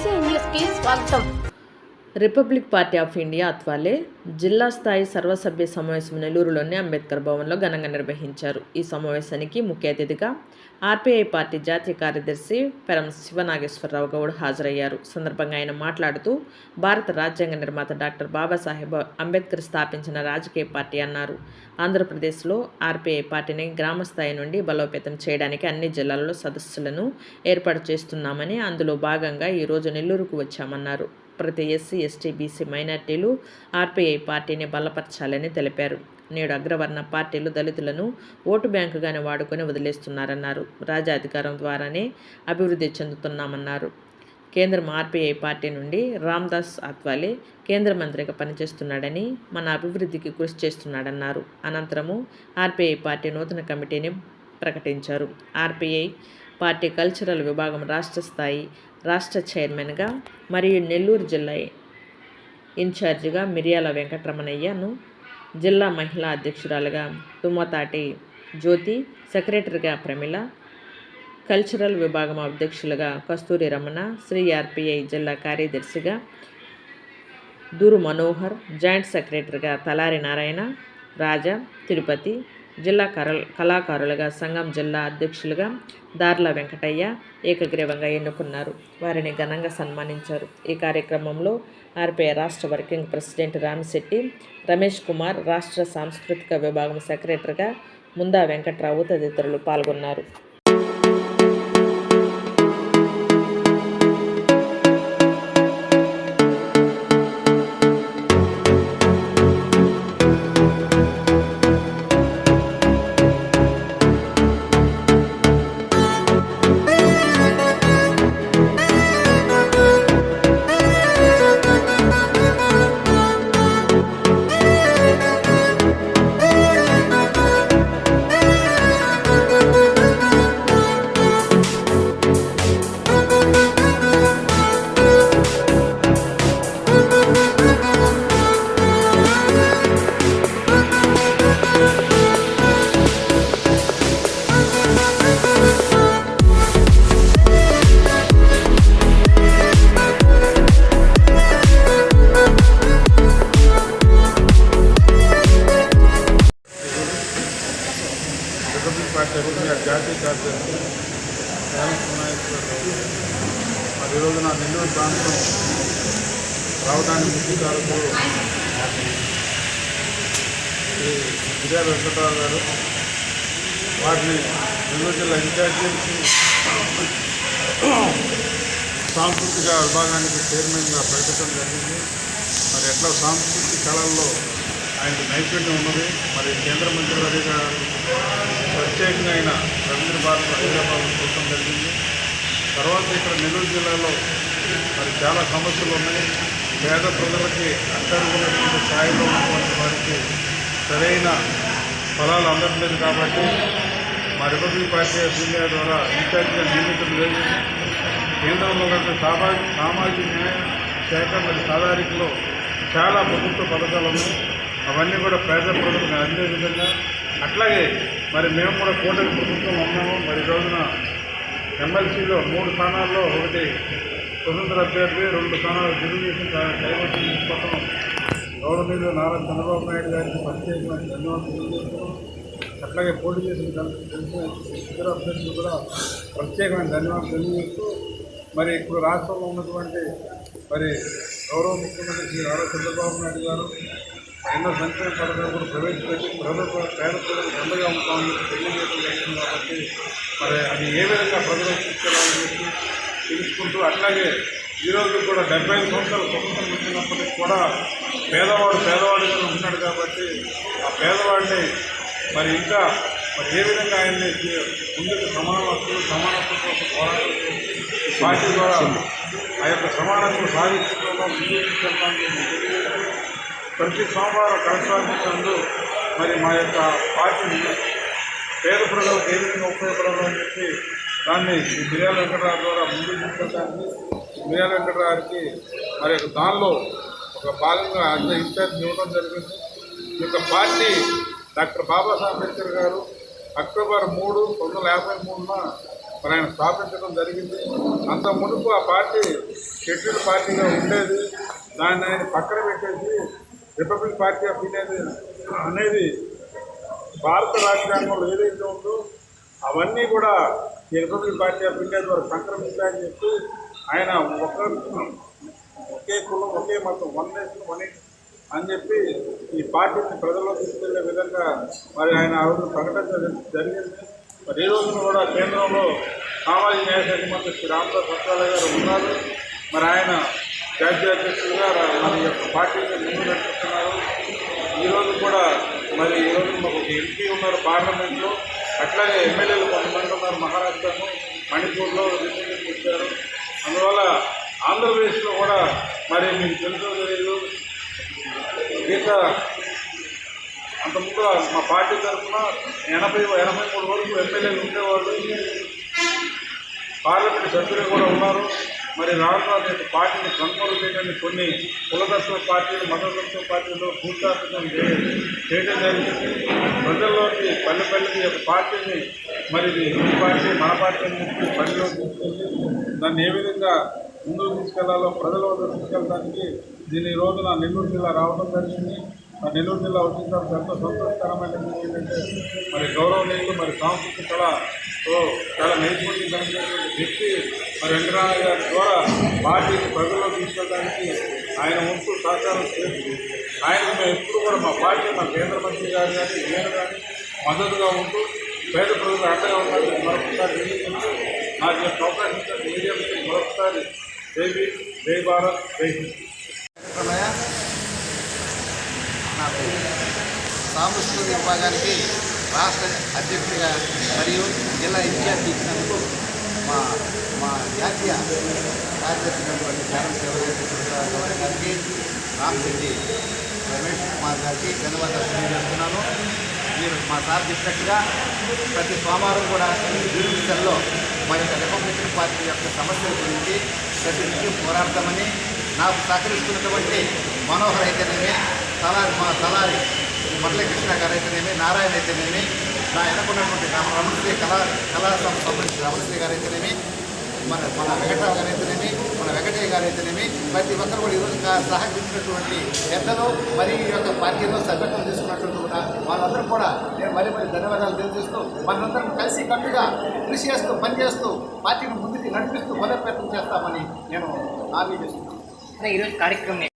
BC న్యూస్కి స్వాగతం republic party of India Athawale జిల్లా స్థాయి సర్వసభ్య సమావేశం నెల్లూరులోని అంబేద్కర్ భవన్లో ఘనంగా నిర్వహించారు. ఈ సమావేశానికి ముఖ్య అతిథిగా ఆర్పీఐ పార్టీ జాతీయ కార్యదర్శి పెరం శివనాగేశ్వరరావు గౌడ్ హాజరయ్యారు. సందర్భంగా ఆయన మాట్లాడుతూ భారత రాజ్యాంగ నిర్మాత డాక్టర్ బాబాసాహెబ్ అంబేద్కర్ స్థాపించిన రాజకీయ పార్టీ అన్నారు. ఆంధ్రప్రదేశ్లో ఆర్పీఐ పార్టీని గ్రామ స్థాయి నుండి బలోపేతం చేయడానికి అన్ని జిల్లాల్లో సదస్సులను ఏర్పాటు చేస్తున్నామని అందులో భాగంగా ఈరోజు నెల్లూరుకు వచ్చామన్నారు. ప్రతి ఎస్సీ ఎస్టీ బీసీ మైనార్టీలు ఆర్పీఐ పార్టీని బలపరచాలని తెలిపారు. నేడు అగ్రవర్ణ పార్టీలు దళితులను ఓటు బ్యాంకుగానే వాడుకొని వదిలేస్తున్నారన్నారు. రాజాధికారం ద్వారానే అభివృద్ధి చెందుతున్నామన్నారు. కేంద్రం ఆర్పీఐ పార్టీ నుండి రామ్దాస్ అత్వాలే కేంద్ర మంత్రిగా పనిచేస్తున్నాడని మన అభివృద్ధికి కృషి చేస్తున్నాడన్నారు. అనంతరము ఆర్పీఐ పార్టీ నూతన కమిటీని ప్రకటించారు. ఆర్పీఐ పార్టీ కల్చరల్ విభాగం రాష్ట్ర స్థాయి రాష్ట్ర చైర్మన్గా మరియు నెల్లూరు జిల్లా ఇన్ఛార్జిగా మిర్యాల వెంకటరమణయ్యను జిల్లా మహిళా అధ్యక్షురాలుగా తుమ్మతాటి జ్యోతి సెక్రటరీగా ప్రమిళ కల్చరల్ విభాగం అధ్యక్షులుగా కస్తూరి రమణ శ్రీ ఆర్పిఐ జిల్లా కార్యదర్శిగా దూరు మనోహర్ జాయింట్ సెక్రటరీగా తలారి నారాయణ రాజా తిరుపతి జిల్లా కళాకారులుగా సంఘం జిల్లా అధ్యక్షులుగా దార్ల వెంకటయ్య ఏకగ్రీవంగా ఎన్నుకున్నారు. వారిని ఘనంగా సన్మానించారు. ఈ కార్యక్రమంలో ఆర్పిఐ రాష్ట్ర వర్కింగ్ ప్రెసిడెంట్ రామిశెట్టి రమేష్ కుమార్ రాష్ట్ర సాంస్కృతిక విభాగం సెక్రటరీగా ముందా వెంకట్రావు తదితరులు పాల్గొన్నారు. రిపబ్లిక్ పార్టీ ఆఫ్ ఇండియా జాతీయ కార్యదర్శి మరి ఈరోజు నా నెల్లూరు ప్రాంతం రావడానికి ముఖ్య కారకులు శ్రీ విజయ వెంకటరావు గారు వారిని నెల్లూరు జిల్లా ఇన్ఛార్జి సాంస్కృతిక విభాగానికి చైర్మన్గా ప్రకటించడం జరిగింది. మరి ఎట్లా సాంస్కృతిక కళల్లో ఆయనకు నైపుణ్యం ఉన్నది? మరి కేంద్ర మంత్రి అధికారులు ప్రత్యేకంగా ఆయన రవీంద్ర భారత్ హైదరాబాద్ చూడటం జరిగింది. తర్వాత ఇక్కడ నెల్లూరు జిల్లాలో మరి చాలా సమస్యలు ఉన్నాయి. పేద ప్రజలకి అట్టడుగున్నటువంటి స్థాయిలో ఉన్నటువంటి వారికి సరైన ఫలాలు అందట్లేదు కాబట్టి మా రిపబ్లిక్ పార్టీ ఆఫ్ ఇండియా ద్వారా ఇన్ఛార్జిగా నియమితం జరిగింది కేంద్రంలో ఉన్నటువంటి సామాజిక సామాజిక న్యాయ శాఖ మరి సాధారికలో చాలా ప్రభుత్వ పథకాలు ఉన్నాయి. అవన్నీ కూడా పేద ప్రజలకు అందే విధంగా అట్లాగే మరి మేము కూడా కూటమి ప్రభుత్వం ఉన్నాము. మరి రోజున ఎమ్మెల్సీలో మూడు స్థానాల్లో ఒకటి స్వతంత్ర అభ్యర్థి రెండు స్థానాలు తెలుగుదేశం కైవసం గౌరవ గౌరవనీయులు నారా చంద్రబాబు నాయుడు గారికి ప్రత్యేకమైన ధన్యవాదాలు తెలియజేస్తున్నాం అట్లాగే పోటీ చేసిన తెలిసిన ఇతర అభ్యర్థులు కూడా ప్రత్యేకమైన ధన్యవాదాలు తెలియజేస్తూ మరి ఇప్పుడు రాష్ట్రంలో ఉన్నటువంటి మరి గౌరవ ముఖ్యమంత్రి శ్రీ నారా చంద్రబాబు నాయుడు గారు ఎన్నో సంక్షేమ పథకాలు కూడా ప్రవేశపెట్టి ప్రభుత్వ పేద ప్రజలకు దండగా ఉంటామని తెలియజేయడం జరిగింది కాబట్టి మరి అది ఏ విధంగా ప్రజలకు తీసుకెళ్ళాలని చెప్పి తెలుసుకుంటూ అట్లాగే ఈరోజు కూడా డెబ్బై ఐదు సంవత్సరాలు స్వతంత్రం వచ్చినప్పటికీ కూడా పేదవాడు పేదవాడిగా ఉన్నాడు కాబట్టి ఆ పేదవాడిని మరి ఇంకా మరి ఏ విధంగా ఆయన్ని ముందుకు సమాన హక్కులు సమానత్వం కోసం పోరాటం పార్టీ ద్వారా ఆ యొక్క సమానత్వం సాధించడంలో ముందుకు తీసుకెళ్తామని తెలియజేస్తూ ప్రతి సోమవారం కలెక్టర్ మరి మా యొక్క పార్టీని పేద ప్రజలకు ఏ విధంగా ఉపయోగపడాలని అని చెప్పి దాన్ని ఈ మిర్యాల వెంకటరావు ద్వారా ముందుకు తీసుకెళ్ళడానికి మిర్యాల వెంకటరావుకి మరి దానిలో ఒక భాగంగా అంత ఇన్ఛార్జ్ ఇవ్వడం జరిగింది. ఈ యొక్క పార్టీ డాక్టర్ బాబాసాహెబ్ అంబేద్కర్ గారు అక్టోబర్ మూడు పంతొమ్మిది వందల యాభై మూడున మరి ఆయన స్థాపించడం జరిగింది. అంత మునుపు ఆ పార్టీ షెడ్యూల్ పార్టీగా ఉండేది. దాన్ని ఆయన పక్కన పెట్టేసి రిపబ్లిక్ పార్టీ ఆఫ్ ఇండియా అనేది భారత రాజ్యాంగంలో ఏదైతే ఉందో అవన్నీ కూడా ఈ రిపబ్లిక్ పార్టీ ఆఫ్ ఇండియా ద్వారా సంక్రమిస్తాయని చెప్పి ఆయన ఒక ఒకే కులం ఒకే మతం వన్ నేషన్ వన్ అని చెప్పి ఈ పార్టీని ప్రజల్లో తీసుకెళ్ళే విధంగా మరి ఆయన ఆ రోజు ప్రకటన జరిగింది. మరి ఈ రోజున కూడా కేంద్రంలో సామాజిక న్యాయ శాఖ మంత్రి శ్రీ రామదాస్ అత్వాలే గారు ఉన్నారు. మరి ఆయన జాతీయ అధ్యక్షులుగా మన యొక్క పార్టీని ముందు నడుపుతున్నారు ఈరోజు కూడా మరి ఈరోజు మాకు ఒక ఎంపీ ఉన్నారు పార్లమెంట్లో అట్లాగే ఎమ్మెల్యేలు కొంతమంది ఉన్నారు మహారాష్ట్రను మణిపూర్లో రిప్రజెంట్ ఇచ్చారు అందువల్ల ఆంధ్రప్రదేశ్లో కూడా మరి మీకు తెలుసో తెలియదు గీత అంతకుముందు మా పార్టీ తరఫున ఎనభై ఎనభై మూడు వరకు ఎమ్మెల్యేలు ఉండేవాళ్ళు. పార్లమెంట్ సభ్యులు కూడా ఉన్నారు. మరి రాష్ట్రాల యొక్క పార్టీని కనుగోలు చేయడానికి కొన్ని కులదర్శన పార్టీలు మతదర్శన పార్టీలు భూస్థాపితం చేయడం జరిగింది. ప్రజల్లోకి పల్లె పల్లెకి యొక్క పార్టీని మరి ఈ పార్టీ మన పార్టీ అని చెప్పి తీసుకెళ్ళి దాన్ని ఏ విధంగా ముందుకు తీసుకెళ్ళాలో ప్రజల వద్ద తీసుకెళ్ళడానికి దీని రోజున నెల్లూరు జిల్లా రావడం జరిగింది. మరి నెల్లూరు జిల్లా వచ్చిన తర్వాత ఎంతో సంతోషకరమైనది ఏంటంటే మరి గౌరవనీయులు మరి సాంస్కృతిక కళతో చాలా నైపుణ్యం కలిగినటువంటి వ్యక్తి మరి వెంకటరామయ్య గారి ద్వారా పార్టీని ప్రజల్లో తీసుకెళ్ళడానికి ఆయన వంతు సహకారం చేస్తూ ఆయన మేము ఎప్పుడు కూడా మా పార్టీ మా కేంద్ర మంత్రి గారు కానీ నేను కానీ మద్దతుగా ఉంటూ పేద ప్రజలు అండగా ఉండాలని మరొకసారి తెలియజేస్తూ నాకు యొక్క అవకాశం మీడియా మరొకసారి జై భీమ్ జై భారత్ జై హింద్. నాకు సాంస్కృతిక విభాగానికి రాష్ట్ర అధ్యక్షుడిగా మరియు జిల్లా ఇన్ఛార్జ్ ఇచ్చినందుకు మా మా జాతీయ కార్యదర్శినటువంటి అయినటువంటి ధ్యానం గౌరవ గారికి రామశెట్టి రమేష్ కుమార్ గారికి ధన్యవాదాలు తెలియజేస్తున్నాను. మీరు మా సార్ చెప్పినట్టుగా ప్రతి సోమవారం కూడా జీవితంలో మా యొక్క రిపబ్లికన్ పార్టీ యొక్క సమస్యల గురించి ప్రతి నిత్యం పోరాడతామని నాకు సహకరిస్తున్నటువంటి మనోహర్ అయితే తలారి మా తలారి మురళీకృష్ణ గారు అయితేనేమి నారాయణ అయితేనేమి నా వెనకున్నటువంటి రమణశ్రీ కళా కళా సంస్థ సంబంధించిన రమణశ్రీ గారు అయితేనేమి మన మన వెంకటరావు గారు అయితేనేమి మన వెంకటయ్య గారు అయితేనేమి ప్రతి ఒక్కరు కూడా ఈరోజు సహకరించినటువంటి పెద్దలు మరి ఈ యొక్క పార్టీలో సభ్యత్వం తీసుకున్నటువంటి కూడా వాళ్ళందరూ కూడా నేను మరీ మరి ధన్యవాదాలు తెలియజేస్తూ మనందరం కలిసి కట్టుగా కృషి చేస్తూ పనిచేస్తూ పార్టీని ముందుకు నడిపిస్తూ బలోపేతం చేస్తామని నేను హామీ చేస్తున్నాను. ఈరోజు కార్యక్రమం